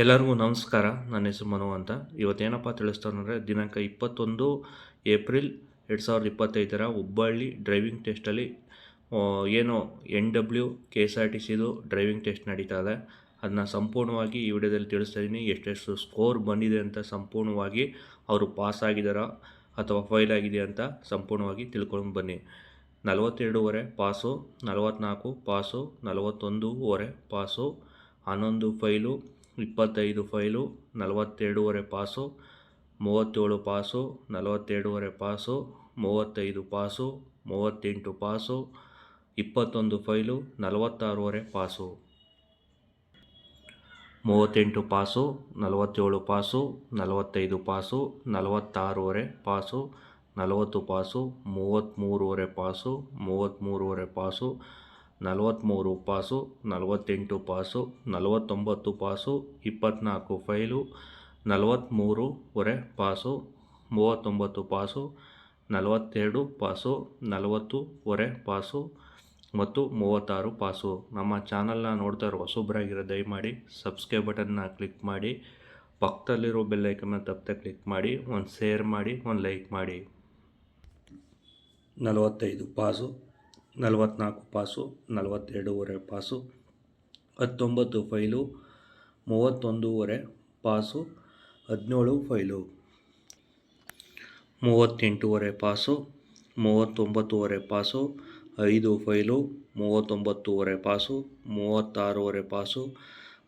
ಎಲ್ಲರಿಗೂ ನಮಸ್ಕಾರ. ನನ್ನ ಹೆಸರು ಮನು ಅಂತ. ಇವತ್ತೇನಪ್ಪ ತಿಳಿಸ್ತಾನಂದರೆ ದಿನಾಂಕ ಇಪ್ಪತ್ತೊಂದು ಏಪ್ರಿಲ್ ಎರಡು ಸಾವಿರದ ಇಪ್ಪತ್ತೈದರ ಹುಬ್ಬಳ್ಳಿ ಡ್ರೈವಿಂಗ್ ಟೆಸ್ಟಲ್ಲಿ ಏನು N W K S R T ಸಿದು ಡ್ರೈವಿಂಗ್ ಟೆಸ್ಟ್ ನಡೀತಾ ಇದೆ. ಅದನ್ನ ಸಂಪೂರ್ಣವಾಗಿ ಈ ವಿಡಿಯೋದಲ್ಲಿ ತಿಳಿಸ್ತಾ ಇದ್ದೀನಿ ಎಷ್ಟೆಷ್ಟು ಸ್ಕೋರ್ ಬಂದಿದೆ ಅಂತ ಸಂಪೂರ್ಣವಾಗಿ ಅವರು ಪಾಸ್ ಆಗಿದ್ದಾರಾ ಅಥವಾ ಫೈಲ್ ಆಗಿದೆ ಅಂತ ಸಂಪೂರ್ಣವಾಗಿ ತಿಳ್ಕೊಂಡು ಬನ್ನಿ. ನಲವತ್ತೆರಡೂವರೆ ಪಾಸು ನಲವತ್ತ್ನಾಲ್ಕು ಪಾಸು, ನಲವತ್ತೊಂದೂವರೆ ಪಾಸು, ಹನ್ನೊಂದು ಫೈಲು ಇಪ್ಪತ್ತೈದು ಫೈಲು, ನಲವತ್ತೆರಡೂವರೆ ಪಾಸು, ಮೂವತ್ತೇಳು ಪಾಸು, ನಲವತ್ತೆರಡೂವರೆ ಪಾಸು, ಮೂವತ್ತೈದು ಪಾಸು, ಮೂವತ್ತೆಂಟು ಪಾಸು, ಇಪ್ಪತ್ತೊಂದು ಫೈಲು, ನಲವತ್ತಾರೂವರೆ ಪಾಸು. ಮೂವತ್ತೆಂಟು ಪಾಸು, ನಲವತ್ತೇಳು ಪಾಸು, ನಲವತ್ತೈದು ಪಾಸು, ನಲವತ್ತಾರೂವರೆ ಪಾಸು, ನಲವತ್ತು ಪಾಸು, ಮೂವತ್ತ್ಮೂರುವರೆ ಪಾಸು ಮೂವತ್ತ್ಮೂರುವರೆ ಪಾಸು ನಲವತ್ತ್ಮೂರು ಪಾಸು, ನಲವತ್ತೆಂಟು ಪಾಸು, ನಲವತ್ತೊಂಬತ್ತು ಪಾಸು ಇಪ್ಪತ್ತ್ನಾಲ್ಕು ಫೈಲು ನಲವತ್ತ್ಮೂರುವರೆ ಪಾಸು, ಮೂವತ್ತೊಂಬತ್ತು ಪಾಸು, ನಲವತ್ತೆರಡು ಪಾಸು ನಲವತ್ತೂವರೆ ಪಾಸು ಮತ್ತು ಮೂವತ್ತಾರು ಪಾಸು. ನಮ್ಮ ಚಾನಲ್ನ ನೋಡ್ತಾ ಇರೋ ಹೊಸಬ್ರಾಗಿರೋ ದಯಮಾಡಿ ಸಬ್ಸ್ಕ್ರೈಬ್ ಬಟನ್ನ ಕ್ಲಿಕ್ ಮಾಡಿ, ಪಕ್ಕದಲ್ಲಿರೋ ಬೆಲ್ಲೈಕನ್ನ ತಪ್ಪದೆ ಕ್ಲಿಕ್ ಮಾಡಿ, ಒಂದು ಶೇರ್ ಮಾಡಿ, ಒಂದು ಲೈಕ್ ಮಾಡಿ. ನಲವತ್ತೈದು ಪಾಸು ನಲವತ್ತ್ನಾಲ್ಕು ಪಾಸು, ನಲವತ್ತೆರಡೂವರೆ ಪಾಸು, ಹತ್ತೊಂಬತ್ತು ಫೈಲು, ಮೂವತ್ತೊಂದೂವರೆ ಪಾಸು, ಹದಿನೇಳು ಫೈಲು. ಮೂವತ್ತೆಂಟೂವರೆ ಪಾಸು, ಮೂವತ್ತೊಂಬತ್ತೂವರೆ ಪಾಸು, ಐದು ಫೈಲು, ಮೂವತ್ತೊಂಬತ್ತೂವರೆ ಪಾಸು, ಮೂವತ್ತಾರೂವರೆ ಪಾಸು,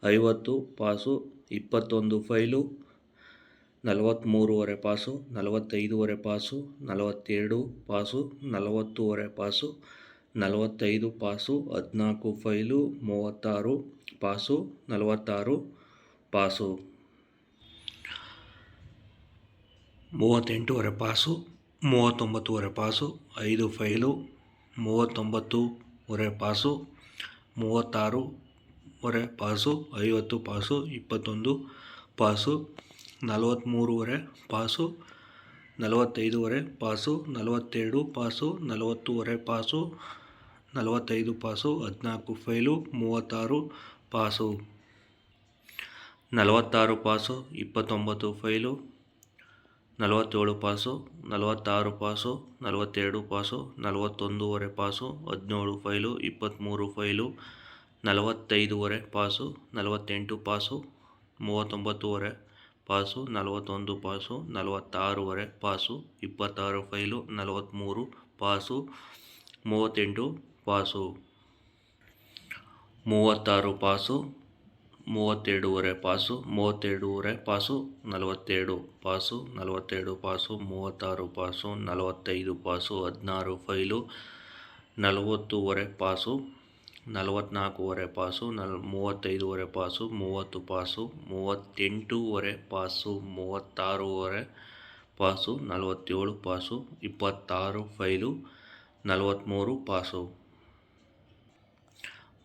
ಐವತ್ತು ಪಾಸು, ಇಪ್ಪತ್ತೊಂದು ಫೈಲು, ನಲವತ್ತ್ಮೂರುವರೆ ಪಾಸು, ನಲವತ್ತೈದೂವರೆ ಪಾಸು, ನಲವತ್ತೆರಡು ಪಾಸು, ನಲವತ್ತೂವರೆ ಪಾಸು ನಲವತ್ತೈದು ಪಾಸು, ಹದಿನಾಲ್ಕು ಫೈಲು, ಮೂವತ್ತಾರು ಪಾಸು, ನಲವತ್ತಾರು ಪಾಸು. ಮೂವತ್ತೆಂಟೂವರೆ ಪಾಸು, ಮೂವತ್ತೊಂಬತ್ತೂವರೆ ಪಾಸು, ಐದು ಫೈಲು, ಮೂವತ್ತೊಂಬತ್ತೂವರೆ ಪಾಸು, ಮೂವತ್ತಾರೂವರೆ ಪಾಸು, ಐವತ್ತು ಪಾಸು, ಇಪ್ಪತ್ತೊಂದು ಪಾಸು, ನಲವತ್ತ್ಮೂರುವರೆ ಪಾಸು, ನಲವತ್ತೈದುವರೆ ಪಾಸು, ನಲವತ್ತೆರಡು ಪಾಸು, ನಲವತ್ತೂವರೆ ಪಾಸು ನಲವತ್ತೈದು ಪಾಸು, ಹದಿನಾಲ್ಕು ಫೈಲು, ಮೂವತ್ತಾರು ಪಾಸು. ನಲವತ್ತಾರು ಪಾಸು, ಇಪ್ಪತ್ತೊಂಬತ್ತು ಫೈಲು, ನಲವತ್ತೇಳು ಪಾಸು, ನಲವತ್ತಾರು ಪಾಸು, ನಲವತ್ತೆರಡು ಪಾಸು, ನಲವತ್ತೊಂದೂವರೆ ಪಾಸು, ಹದಿನೇಳು ಫೈಲು, ಇಪ್ಪತ್ತ್ಮೂರು ಫೈಲು, ನಲವತ್ತೈದೂವರೆ ಪಾಸು, ನಲವತ್ತೆಂಟು ಪಾಸು, ಮೂವತ್ತೊಂಬತ್ತೂವರೆ ಪಾಸು, ನಲವತ್ತೊಂದು ಪಾಸು, ನಲವತ್ತಾರೂವರೆ ಪಾಸು, ಇಪ್ಪತ್ತಾರು ಫೈಲು, ನಲವತ್ತ್ಮೂರು ಪಾಸು, ಮೂವತ್ತೆಂಟು ಪಾಸು. ಮೂವತ್ತಾರು ಪಾಸು ಮೂವತ್ತೆರಡೂವರೆ ಪಾಸು ಮೂವತ್ತೆರಡೂವರೆ ಪಾಸು ನಲವತ್ತೆರಡು ಪಾಸು ನಲವತ್ತೆರಡು ಪಾಸು, ಮೂವತ್ತಾರು ಪಾಸು, ನಲವತ್ತೈದು ಪಾಸು, ಹದಿನಾರು ಫೈಲು, ನಲವತ್ತೂವರೆ ಪಾಸು ನಲವತ್ತ್ನಾಲ್ಕೂವರೆ ಪಾಸು, ನಲ್, ಮೂವತ್ತೈದೂವರೆ ಪಾಸು, ಮೂವತ್ತು ಪಾಸು, ಮೂವತ್ತೆಂಟೂವರೆ ಪಾಸು, ಮೂವತ್ತಾರೂವರೆ ಪಾಸು, ನಲವತ್ತೇಳು ಪಾಸು, ಇಪ್ಪತ್ತಾರು ಫೈಲು ನಲವತ್ತ್ಮೂರು ಪಾಸು.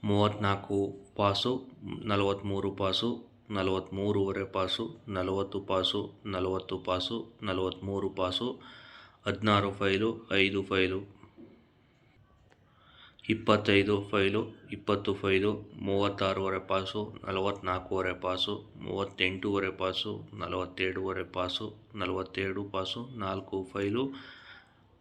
ಮೂವತ್ತ್ನಾಲ್ಕು ಪಾಸು, ನಲವತ್ತ್ಮೂರು ಪಾಸು, ನಲವತ್ತ್ಮೂರುವರೆ ಪಾಸು, ನಲವತ್ತು ಪಾಸು ನಲವತ್ತು ಪಾಸು, ನಲವತ್ತ್ಮೂರು ಪಾಸು, ಹದಿನಾರು ಫೈಲು, ಐದು ಫೈಲು. ಇಪ್ಪತ್ತೈದು ಫೈಲು, ಇಪ್ಪತ್ತು ಫೈಲು, ಮೂವತ್ತಾರೂವರೆ ಪಾಸು, ನಲವತ್ತ್ನಾಲ್ಕೂವರೆ ಪಾಸು, ಮೂವತ್ತೆಂಟೂವರೆ ಪಾಸು ನಲವತ್ತೆರಡೂವರೆ ಪಾಸು ನಲವತ್ತೆರಡು ಪಾಸು, ನಾಲ್ಕು ಫೈಲು,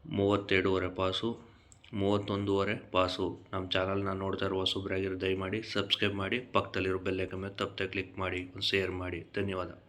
ಮೂವತ್ತೆರಡೂವರೆ ಪಾಸು. ಮೂವತ್ತೊಂದೂವರೆ ಪಾಸು ನಮ್ಮ ಚಾನಲ್ನ ನೋಡ್ತಾ ಇರುವ ಹೊಸಬ್ರಾಗಿರೋ ದಯಮಾಡಿ ಸಬ್ಸ್ಕ್ರೈಬ್ ಮಾಡಿ, ಪಕ್ಕದಲ್ಲಿರೋ ಬೆಲ್ಲೈಕನ್ ಮೇಲೆ ತಪ್ಪದೆ ಕ್ಲಿಕ್ ಮಾಡಿ, ಒಂದು ಶೇರ್ ಮಾಡಿ. ಧನ್ಯವಾದ.